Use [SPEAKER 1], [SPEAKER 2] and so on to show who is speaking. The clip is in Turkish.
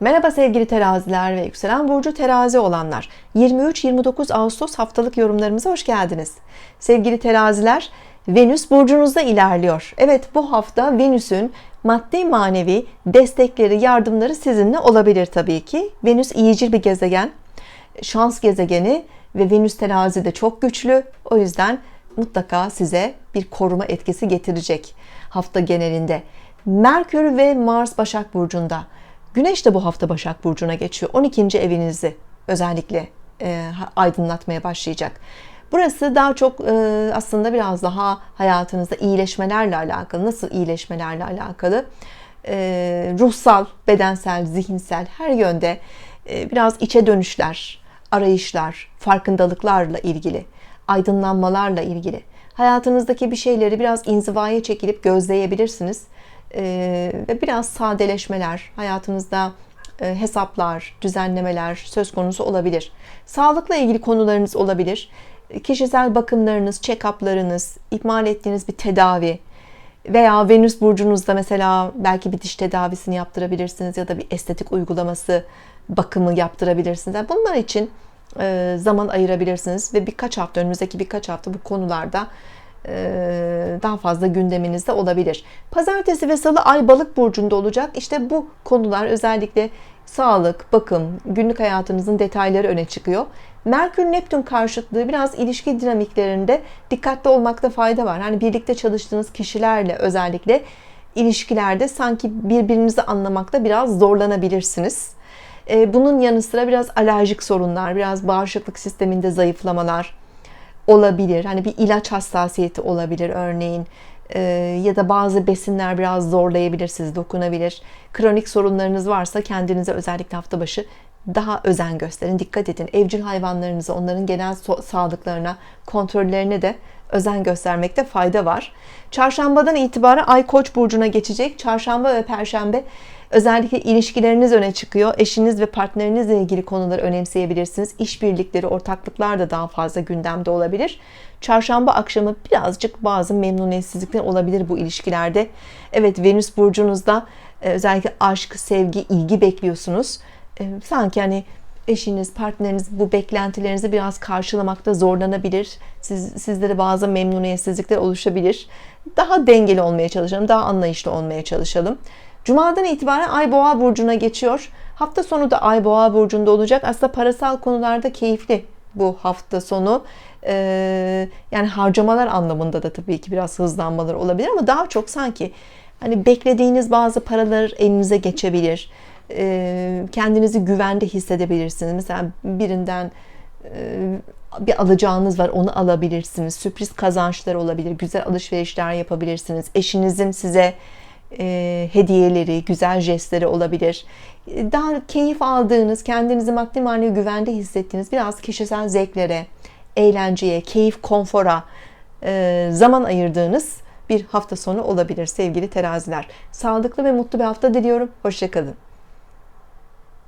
[SPEAKER 1] Merhaba sevgili teraziler ve yükselen burcu terazi olanlar. 23-29 Ağustos haftalık yorumlarımıza hoş geldiniz. Sevgili teraziler, Venüs burcunuzda ilerliyor. Evet bu hafta Venüs'ün maddi manevi destekleri, yardımları sizinle olabilir tabii ki. Venüs iyicil bir gezegen, şans gezegeni ve Venüs terazide çok güçlü. O yüzden mutlaka size bir koruma etkisi getirecek hafta genelinde. Merkür ve Mars Başak Burcu'nda. Güneş de bu hafta Başak Burcu'na geçiyor. 12. evinizi özellikle e, aydınlatmaya başlayacak. Burası daha çok e, aslında biraz daha hayatınızda iyileşmelerle alakalı. Nasıl iyileşmelerle alakalı? E, ruhsal, bedensel, zihinsel her yönde e, biraz içe dönüşler, arayışlar, farkındalıklarla ilgili, aydınlanmalarla ilgili. Hayatınızdaki bir şeyleri biraz inzivaya çekilip gözleyebilirsiniz ve biraz sadeleşmeler, hayatınızda hesaplar, düzenlemeler söz konusu olabilir. Sağlıkla ilgili konularınız olabilir. Kişisel bakımlarınız, check-up'larınız, ihmal ettiğiniz bir tedavi veya Venüs burcunuzda mesela belki bir diş tedavisini yaptırabilirsiniz ya da bir estetik uygulaması bakımı yaptırabilirsiniz. Yani bunlar için zaman ayırabilirsiniz ve birkaç hafta önümüzdeki birkaç hafta bu konularda daha fazla gündeminizde olabilir. Pazartesi ve salı ay balık burcunda olacak. İşte bu konular özellikle sağlık, bakım, günlük hayatınızın detayları öne çıkıyor. Merkür Neptün karşıtlığı biraz ilişki dinamiklerinde dikkatli olmakta fayda var. Hani birlikte çalıştığınız kişilerle özellikle ilişkilerde sanki birbirinizi anlamakta biraz zorlanabilirsiniz. Bunun yanı sıra biraz alerjik sorunlar, biraz bağışıklık sisteminde zayıflamalar, olabilir. Hani bir ilaç hassasiyeti olabilir örneğin. Ee, ya da bazı besinler biraz zorlayabilir, sizi dokunabilir. Kronik sorunlarınız varsa kendinize özellikle hafta başı daha özen gösterin, dikkat edin. Evcil hayvanlarınızı, onların genel sağlıklarına, kontrollerine de özen göstermekte fayda var. Çarşambadan itibaren Ay Koç burcuna geçecek. Çarşamba ve Perşembe özellikle ilişkileriniz öne çıkıyor. Eşiniz ve partnerinizle ilgili konuları önemseyebilirsiniz. İşbirlikleri, ortaklıklar da daha fazla gündemde olabilir. Çarşamba akşamı birazcık bazı memnuniyetsizlikler olabilir bu ilişkilerde. Evet Venüs burcunuzda e, özellikle aşk, sevgi, ilgi bekliyorsunuz. E, sanki hani eşiniz, partneriniz bu beklentilerinizi biraz karşılamakta zorlanabilir. Siz, sizlere bazı memnuniyetsizlikler oluşabilir. Daha dengeli olmaya çalışalım, daha anlayışlı olmaya çalışalım. Cuma'dan itibaren Ay Boğa burcuna geçiyor. Hafta sonu da Ay Boğa burcunda olacak. Aslında parasal konularda keyifli bu hafta sonu. Ee, yani harcamalar anlamında da tabii ki biraz hızlanmalar olabilir ama daha çok sanki hani beklediğiniz bazı paralar elinize geçebilir. Ee, kendinizi güvende hissedebilirsiniz. Mesela birinden e, bir alacağınız var onu alabilirsiniz. Sürpriz kazançlar olabilir. Güzel alışverişler yapabilirsiniz. Eşinizin size e, hediyeleri, güzel jestleri olabilir. Daha keyif aldığınız, kendinizi maddi manevi güvende hissettiğiniz biraz kişisel zevklere, eğlenceye, keyif, konfora e, zaman ayırdığınız bir hafta sonu olabilir sevgili teraziler. Sağlıklı ve mutlu bir hafta diliyorum. Hoşçakalın.